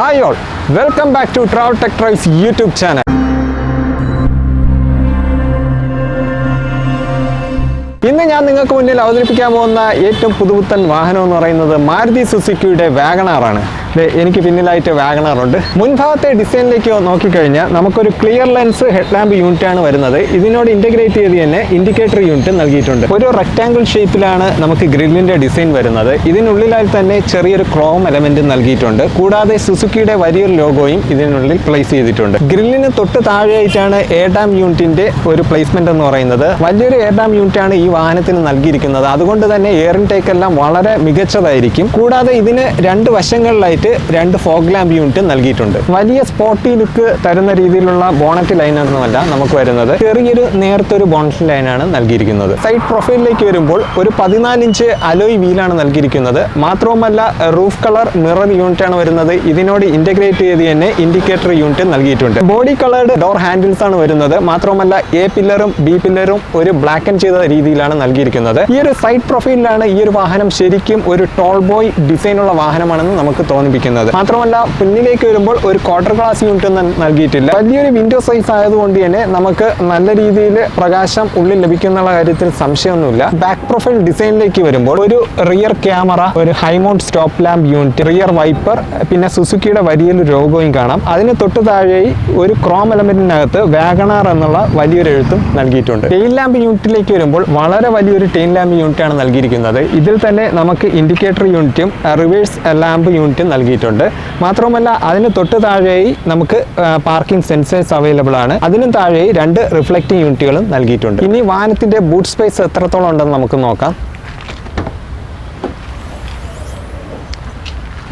Hi all welcome back to travel tech tries YouTube channel ഇന്ന് ഞാൻ നിങ്ങൾക്ക് മുന്നിൽ അവതരിപ്പിക്കാൻ പോകുന്ന ഏറ്റവും പുതുപുത്തൻ വാഹനം എന്ന് പറയുന്നത് മാരുതി സുസുക്കിയുടെ വാഗണാറാണ്. എനിക്ക് പിന്നിലായിട്ട് വാഗണറുണ്ട്. മുൻഭാഗത്തെ ഡിസൈനിലേക്ക് നോക്കിക്കഴിഞ്ഞാൽ നമുക്കൊരു ക്ലിയർ ലെൻസ് ഹെഡ്ലാമ്പ് യൂണിറ്റ് ആണ് വരുന്നത്. ഇതിനോട് ഇന്റഗ്രേറ്റ് ചെയ്ത് തന്നെ ഇൻഡിക്കേറ്റർ യൂണിറ്റ് നൽകിയിട്ടുണ്ട്. ഒരു റെക്ടാങ്കിൾ ഷേപ്പിലാണ് നമുക്ക് ഗ്രില്ലിന്റെ ഡിസൈൻ വരുന്നത്. ഇതിനുള്ളിലായി തന്നെ ചെറിയൊരു ക്രോം എലമെന്റ് നൽകിയിട്ടുണ്ട്. കൂടാതെ സുസുക്കിയുടെ വലിയൊരു ലോഗോയും ഇതിനുള്ളിൽ പ്ലേസ് ചെയ്തിട്ടുണ്ട്. ഗ്രില്ലിന് തൊട്ട് താഴെയായിട്ടാണ് എയർ ഡാം യൂണിറ്റിന്റെ ഒരു പ്ലേസ്മെന്റ് എന്ന് പറയുന്നത്. വലിയൊരു എയർ ഡാം യൂണിറ്റ് ആണ് ഈ വാഹനത്തിന് നൽകിയിരിക്കുന്നത്. അതുകൊണ്ട് തന്നെ എയർ ഇൻടേക്ക് എല്ലാം വളരെ മികച്ചതായിരിക്കും. കൂടാതെ ഇതിന് രണ്ട് വശങ്ങളിലായിട്ട് രണ്ട് ഫോഗ് ലാമ്പ് യൂണിറ്റ് നൽകിയിട്ടുണ്ട്. വലിയ സ്പോട്ടി ലുക്ക് തരുന്ന രീതിയിലുള്ള ബോണറ്റ് ലൈനൊന്നുമല്ല നമുക്ക് വരുന്നത്. ചെറിയൊരു നേർത്തൊരു ബോണറ്റ് ലൈനാണ് നൽകിയിരിക്കുന്നത്. സൈഡ് പ്രൊഫൈലിലേക്ക് വരുമ്പോൾ ഒരു പതിനാലിഞ്ച് അലോയ് വീലാണ് നൽകിയിരിക്കുന്നത്. മാത്രവുമല്ല റൂഫ് കളർ മിറർ യൂണിറ്റ് ആണ് വരുന്നത്. ഇതിനോട് ഇന്റഗ്രേറ്റ് ചെയ്ത് തന്നെ ഇൻഡിക്കേറ്റർ യൂണിറ്റ് നൽകിയിട്ടുണ്ട്. ബോഡി കളേർഡ് ഡോർ ഹാൻഡിൽസ് ആണ് വരുന്നത്. മാത്രവുമല്ല എ പില്ലറും ബി പില്ലറും ഒരു ബ്ലാക്ക് ആൻഡ് ചെയ്ത രീതിയിലാണ് നൽകിയിരിക്കുന്നത്. ഈ ഒരു സൈഡ് പ്രൊഫൈലിലാണ് ഈ ഒരു വാഹനം ശരിക്കും ഒരു ടോൾ ബോയ് ഡിസൈനുള്ള വാഹനമാണെന്ന് നമുക്ക് തോന്നിപ്പിക്കുന്നത് മാത്രമല്ല പിന്നിലേക്ക് വരുമ്പോൾ ഒരു ക്വാർട്ടർ ഗ്ലാസ് യൂണിറ്റ് നൽകിയിട്ടില്ല. വലിയൊരു വിൻഡോ സൈസ് ആയതുകൊണ്ട് തന്നെ നമുക്ക് നല്ല രീതിയിൽ പ്രകാശം ഉള്ളിൽ ലഭിക്കുന്ന കാര്യത്തിൽ സംശയമൊന്നുമില്ല. ബാക്ക് പ്രൊഫൈൽ ഡിസൈനിലേക്ക് വരുമ്പോൾ ഒരു റിയർ ക്യാമറ ഒരു high mount stop lamp unit rear wiper പിന്നെ സുസുക്കിയുടെ വലിയൊരു രോഗവും കാണാം. അതിന് തൊട്ട് താഴെയായി ഒരു ക്രോം എലമെന്റിനകത്ത് വാഗണാർ എന്നുള്ള വലിയൊരു എഴുത്തും നൽകിയിട്ടുണ്ട്. ടെയിൽ ലാമ്പ് യൂണിറ്റിലേക്ക് വരുമ്പോൾ വളരെ വലിയൊരു ടെയിൽ ലാമ്പ് യൂണിറ്റ് ആണ് നൽകിയിരിക്കുന്നത്. ഇതിൽ തന്നെ നമുക്ക് ഇൻഡിക്കേറ്റർ യൂണിറ്റും റിവേഴ്സ് ലാമ്പ് യൂണിറ്റും നൽകിയിട്ടുണ്ട്. മാത്രവുമല്ല അതിന് തൊട്ട് താഴെയായി നമുക്ക് പാർക്കിംഗ് സെൻസേഴ്സ് അവൈലബിൾ ആണ്. അതിനും താഴെയായി രണ്ട് റിഫ്ലക്റ്റിംഗ് യൂണിറ്റുകളും നൽകിയിട്ടുണ്ട്. ഇനി വാഹനത്തിന്റെ ബൂട്ട് സ്പേസ് എത്രത്തോളം ഉണ്ടെന്ന് നമുക്ക് നോക്കാം.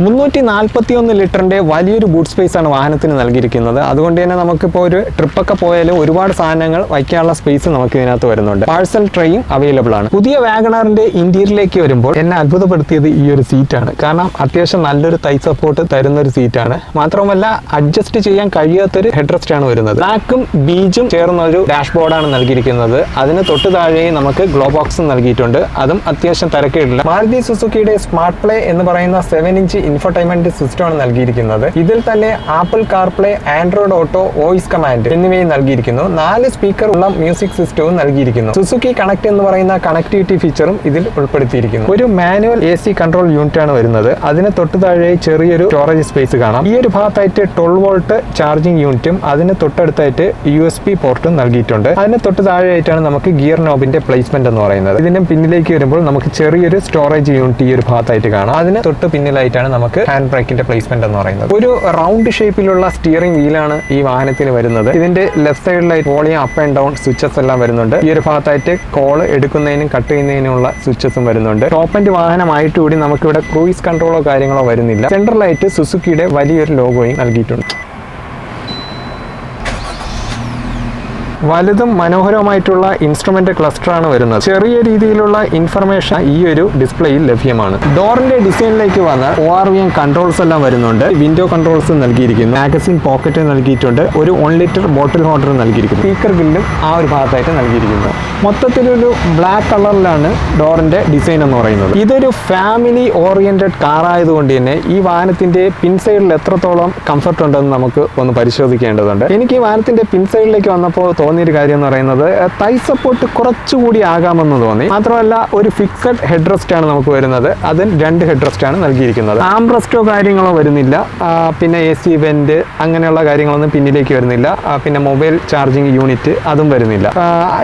മുന്നൂറ്റി നാൽപ്പത്തി ഒന്ന് ലിറ്ററിന്റെ വലിയൊരു ബൂട്ട് സ്പേസ് ആണ് വാഹനത്തിന് നൽകിയിരിക്കുന്നത്. അതുകൊണ്ട് തന്നെ നമുക്കിപ്പോൾ ഒരു ട്രിപ്പൊക്കെ പോയാലും ഒരുപാട് സാധനങ്ങൾ വയ്ക്കാനുള്ള സ്പേസ് നമുക്ക് ഇതിനകത്ത് വരുന്നുണ്ട്. പാഴ്സൽ ട്രെയും അവൈലബിൾ ആണ്. പുതിയ വാഗണറിന്റെ ഇന്റീരിയറിലേക്ക് വരുമ്പോൾ എന്നെ അത്ഭുതപ്പെടുത്തിയത് ഈ ഒരു സീറ്റാണ് കാരണം അത്യാവശ്യം നല്ലൊരു തൈ സപ്പോർട്ട് തരുന്ന ഒരു സീറ്റാണ് മാത്രമല്ല അഡ്ജസ്റ്റ് ചെയ്യാൻ കഴിയാത്തൊരു ഹെഡ് റെസ്റ്റ് ആണ് വരുന്നത്. ബ്ലാക്കും ബീജും ചേർന്ന ഒരു ഡാഷ് ബോർഡാണ് നൽകിയിരിക്കുന്നത്. അതിന് തൊട്ട് താഴെയും നമുക്ക് ഗ്ലോ ബോക്സും നൽകിയിട്ടുണ്ട്. അതും അത്യാവശ്യം തിരക്കേടില്ല. മാരുതി സുസുക്കിയുടെ സ്മാർട്ട് പ്ലേ എന്ന് പറയുന്ന സെവൻ ഇഞ്ച് ഇൻഫോടൈൻമെന്റ് സിസ്റ്റമാണ് നൽകിയിരിക്കുന്നത്. ഇതിൽ തന്നെ Apple CarPlay Android auto voice command എന്നിവയും നൽകിയിരിക്കുന്നു. നാല് സ്പീക്കർ ഉള്ള മ്യൂസിക് സിസ്റ്റവും നൽകിയിരിക്കുന്നു. സുസുക്കി കണക്ട് എന്ന് പറയുന്ന കണക്ടിവിറ്റി ഫീച്ചറും ഇതിൽ ഉൾപ്പെടുത്തിയിരിക്കുന്നു. ഒരു manual A C control unit ആണ് വരുന്നത്. അതിന് തൊട്ട് താഴെ ചെറിയൊരു സ്റ്റോറേജ് സ്പേസ് കാണാം. ഈ ഒരു ഭാഗത്തായിട്ട് ട്വൽവ് വോൾട്ട് ചാർജിംഗ് യൂണിറ്റും അതിന് തൊട്ടടുത്തായിട്ട് യു എസ് പി പോർട്ടും നൽകിയിട്ടുണ്ട്. അതിന് തൊട്ട് താഴെയായിട്ടാണ് നമുക്ക് ഗിയർ നോബിന്റെ പ്ലേസ്മെന്റ് എന്ന് പറയുന്നത്. ഇതിന് പിന്നിലേക്ക് വരുമ്പോൾ നമുക്ക് ചെറിയൊരു സ്റ്റോറേജ് യൂണിറ്റ് ഈ ഒരു ഭാഗത്തായിട്ട് കാണാം. അതിന് തൊട്ട് പിന്നിലായിട്ടാണ് നമുക്ക് ഹാൻഡ് ബ്രേക്കിന്റെ പ്ലേസ്മെന്റ് എന്ന് പറയുന്നത്. ഒരു റൗണ്ട് ഷേപ്പിലുള്ള സ്റ്റിയറിംഗ് വീലാണ് ഈ വാഹനത്തിന് വരുന്നത്. ഇതിന്റെ left സൈഡിലായി volume up and down switches എല്ലാം വരുന്നുണ്ട്. ഈ ഒരു ഭാഗത്തായിട്ട് കോൾ എടുക്കുന്നതിനും കട്ട് ചെയ്യുന്നതിനുള്ള സ്വിച്ചസും വരുന്നുണ്ട്. ടോപ്പ് ആൻഡ് വാഹനമായിട്ട് കൂടി നമുക്കിവിടെ ക്രൂയിസ് കൺട്രോളോ കാര്യങ്ങളോ വരുന്നില്ല. സെൻട്രലായിട്ട് സുസുക്കിയുടെ വലിയൊരു ലോഗോയും നൽകിയിട്ടുണ്ട്. വലുതും മനോഹരമായിട്ടുള്ള ഇൻസ്ട്രുമെന്റ് ക്ലസ്റ്റർ ആണ് വരുന്നത്. ചെറിയ രീതിയിലുള്ള ഇൻഫർമേഷൻ ഈ ഒരു ഡിസ്പ്ലേയിൽ ലഭ്യമാണ്. ഡോറിന്റെ ഡിസൈനിലേക്ക് വന്നാൽ O R V M controls എല്ലാം വരുന്നുണ്ട്. വിൻഡോ കൺട്രോൾസ് നൽകിയിരിക്കുന്നു. മാഗസിൻ പോക്കറ്റ് നൽകിയിട്ടുണ്ട്. ഒരു വൺ ലിറ്റർ ബോട്ടിൽ ഹോൾഡർ നൽകിയിരിക്കുന്നു. സ്പീക്കർ ബില്ലും ആ ഒരു ഭാഗത്തായിട്ട് നൽകിയിരിക്കുന്നു. മൊത്തത്തിലൊരു ബ്ലാക്ക് കളറിലാണ് ഡോറിന്റെ ഡിസൈൻ എന്ന് പറയുന്നത്. ഇതൊരു ഫാമിലി ഓറിയന്റഡ് കാർ ആയതുകൊണ്ട് തന്നെ ഈ വാഹനത്തിന്റെ പിൻസൈഡിൽ എത്രത്തോളം കംഫർട്ട് ഉണ്ടെന്ന് നമുക്ക് ഒന്ന് പരിശോധിക്കേണ്ടതുണ്ട്. എനിക്ക് ഈ വാഹനത്തിന്റെ പിൻസൈഡിലേക്ക് വന്നപ്പോൾ തോന്നിയൊരു കാര്യം എന്ന് പറയുന്നത് തൈ സപ്പോർട്ട് കുറച്ചുകൂടി ആകാമെന്ന് തോന്നി. മാത്രമല്ല ഒരു ഫിക്സഡ് ഹെഡ് റെസ്റ്റ് ആണ് നമുക്ക് വരുന്നത്. അതിൽ രണ്ട് ഹെഡ് റെസ്റ്റ് ആണ് നൽകിയിരിക്കുന്നത്. ആം റെസ്റ്റോ കാര്യങ്ങളോ വരുന്നില്ല. പിന്നെ എ സി വെന്റ് അങ്ങനെയുള്ള കാര്യങ്ങളൊന്നും പിന്നിലേക്ക് വരുന്നില്ല. പിന്നെ മൊബൈൽ ചാർജിങ് യൂണിറ്റ് അതും വരുന്നില്ല.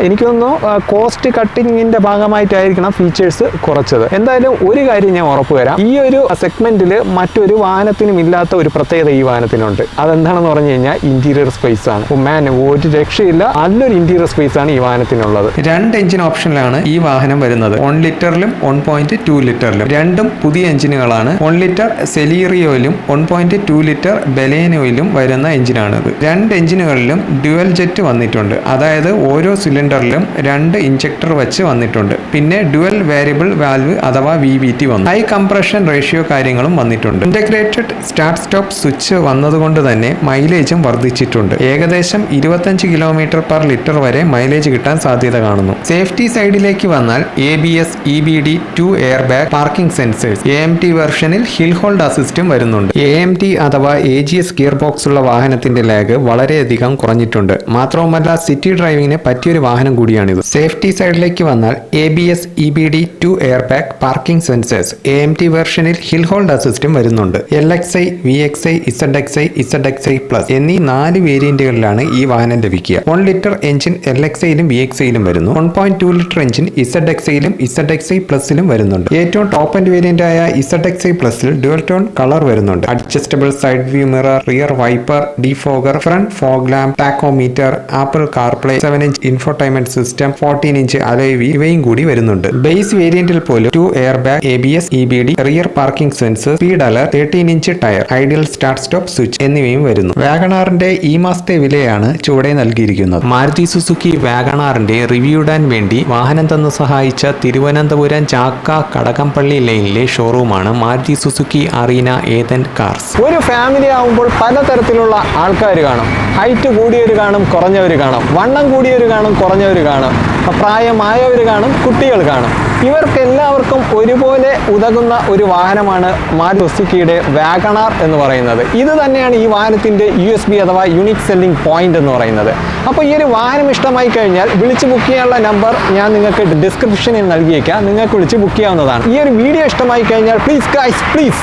എനിക്ക് തോന്നുന്നു കോസ്റ്റ് കട്ടിങ്ങിന്റെ ഭാഗമായിട്ടായിരിക്കണം ഫീച്ചേഴ്സ് കുറച്ചത്. എന്തായാലും ഒരു കാര്യം ഞാൻ ഉറപ്പ് തരാം. ഈ ഒരു സെഗ്മെന്റിൽ മറ്റൊരു വാഹനത്തിനും ഇല്ലാത്ത ഒരു പ്രത്യേകത ഈ വാഹനത്തിനുണ്ട്. അതെന്താണെന്ന് പറഞ്ഞു കഴിഞ്ഞാൽ ഇന്റീരിയർ സ്പേസ് ആണ്. മാൻ ഒരു രക്ഷയില്ല. നല്ലൊരു ഇന്റീരിയർ സ്പേസ് ആണ് ഈ വാഹനത്തിനുള്ളത്. രണ്ട് എഞ്ചിൻ ഓപ്ഷനിലാണ് ഈ വാഹനം വരുന്നത്. വൺ ലിറ്ററിലും വൺ പോയിന്റ് ടു ലിറ്ററിലും രണ്ടും പുതിയ എഞ്ചിനുകളാണ് വൺ ലിറ്റർ സെലീറിയോയിലും വൺ പോയിന്റ് ടു ലിറ്റർ ബലേനോയിലും വരുന്ന എഞ്ചിനാണിത് രണ്ട് എഞ്ചിനുകളിലും ഡ്യുവൽ ജെറ്റ് വന്നിട്ടുണ്ട്. അതായത് ഓരോ സിലിണ്ടറിലും രണ്ട് ഇഞ്ചക്ടർ വെച്ച് വന്നിട്ടുണ്ട്. പിന്നെ ഡ്യുവൽ വേരിയബിൾ വാൽവ് അഥവാ വി വി ടി വന്നു. ഹൈ കംപ്രഷൻ റേഷ്യോ കാര്യങ്ങളും വന്നിട്ടുണ്ട്. ഇന്റഗ്രേറ്റഡ് സ്റ്റാർട്ട് സ്റ്റോപ്പ് സ്വിച്ച് വന്നതുകൊണ്ട് തന്നെ മൈലേജും വർദ്ധിച്ചിട്ടുണ്ട്. ഏകദേശം ഇരുപത്തഞ്ച് കിലോമീറ്റർ പെർ ലിറ്റർ വരെ മൈലേജ് കിട്ടാൻ സാധ്യത കാണുന്നു. സേഫ്റ്റി സൈഡിലേക്ക് വന്നാൽ A B S E B D two air bag parking sensors A M T വെർഷനിൽ hill hold അസിസ്റ്റും വരുന്നുണ്ട്. എ എം ടി അഥവാ A G S gear box ഉള്ള വാഹനത്തിന്റെ ലാഗ് വളരെയധികം കുറഞ്ഞിട്ടുണ്ട്. മാത്രവുമല്ല സിറ്റി ഡ്രൈവിംഗിന് പറ്റിയൊരു വാഹനം കൂടിയാണിത്. സേഫ്റ്റി സൈഡിലേക്ക് വന്നാൽ A B S E B D two air bag parking sensors A M T വെർഷനിൽ hill hold അസിസ്റ്റും വരുന്നുണ്ട്. L X I V X I Z X I Z X I plus എന്നീ നാല് വേരിയന്റുകളിലാണ് ഈ വാഹനം ലഭിക്കുക. One litre engine L X ഐയിലും V X ഐയിലും വരുന്നു. One point two litre engine Z X ഐയിലും Z X I പ്ലസിലും വരുന്നുണ്ട്. ഏറ്റവും ടോപ്പ് ആൻഡ് വേരിയന്റ് ആയ ഇസഡ് എക്സ് ഐ പ്ലസിൽ ഡുവൽ ടോൺ കളർ വരുന്നുണ്ട്. Adjustable side view mirror rear wiper defogger front fog lamp tachometer Apple CarPlay seven inch infotainment system fourteen inch alloy ഇവയും കൂടി വരുന്നുണ്ട്. Base വേരിയന്റിൽ പോലും two air bag A B S E B D rear parking sense speed alert thirteen inch tyre idle start stop switch എന്നിവയും വരുന്നു. വാഗണാറിന്റെ ഈ മാസത്തെ വിലയാണ് ചുവടെ നൽകിയിരിക്കുന്നത്. മാരുതി സുസുക്കി വാഗണാറിന്റെ റിവ്യൂ ഇടാൻ വേണ്ടി വാഹനം തന്നു സഹായിച്ച തിരുവനന്തപുരം ചാക്ക കടകംപള്ളി ലൈനിലെ ഷോറൂമാണ് Maruti Suzuki Arena Ethan cars. ഒരു ഫാമിലി ആവുമ്പോൾ പലതരത്തിലുള്ള ആൾക്കാർ കാണും. ഹൈറ്റ് കൂടിയവർ കാണും കുറഞ്ഞവർ കാണും. വണ്ണം കൂടിയവർ കാണും കുറഞ്ഞവർ കാണും. പ്രായമായവർ കാണും കുട്ടികൾ കാണും. ഇവർക്ക് എല്ലാവർക്കും ഒരുപോലെ ഉതകുന്ന ഒരു വാഹനമാണ് മാരുതി സുസുക്കിയുടെ വാഗണാർ എന്ന് പറയുന്നത്. ഇത് തന്നെയാണ് ഈ വാഹനത്തിന്റെ യു എസ് ബി അഥവാ യൂണിക് സെല്ലിംഗ് പോയിന്റ് എന്ന് പറയുന്നത്. അപ്പോൾ ഈ ഒരു വാഹനം ഇഷ്ടമായി കഴിഞ്ഞാൽ വിളിച്ച് ബുക്ക് ചെയ്യാനുള്ള നമ്പർ ഞാൻ നിങ്ങൾക്ക് ഡിസ്ക്രിപ്ഷനിൽ നൽകിയേക്കാം. നിങ്ങൾക്ക് വിളിച്ച് ബുക്ക് ചെയ്യാവുന്നതാണ്. ഈ ഒരു വീഡിയോ ഇഷ്ടമായി കഴിഞ്ഞാൽ please guys please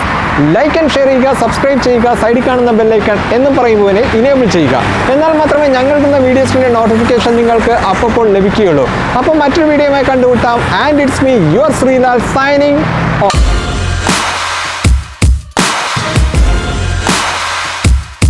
like and share ചെയ്യുക സബ്സ്ക്രൈബ് ചെയ്യുക സൈഡിൽ കാണുന്ന ബെല്ലൈക്കൺ എന്നും പറയുമ്പോൾ ഇനേബിൾ ചെയ്യുക. എന്നാൽ മാത്രമേ ഞങ്ങൾ ഇടുന്ന വീഡിയോസിന്റെ നോട്ടിഫിക്കേഷൻ നിങ്ങൾക്ക് അപ്പപ്പോൾ ലഭിക്കുകയുള്ളൂ. അപ്പോൾ മറ്റൊരു വീഡിയോയുമായി കണ്ടുമുട്ടാം. And it's me your Sreelal signing off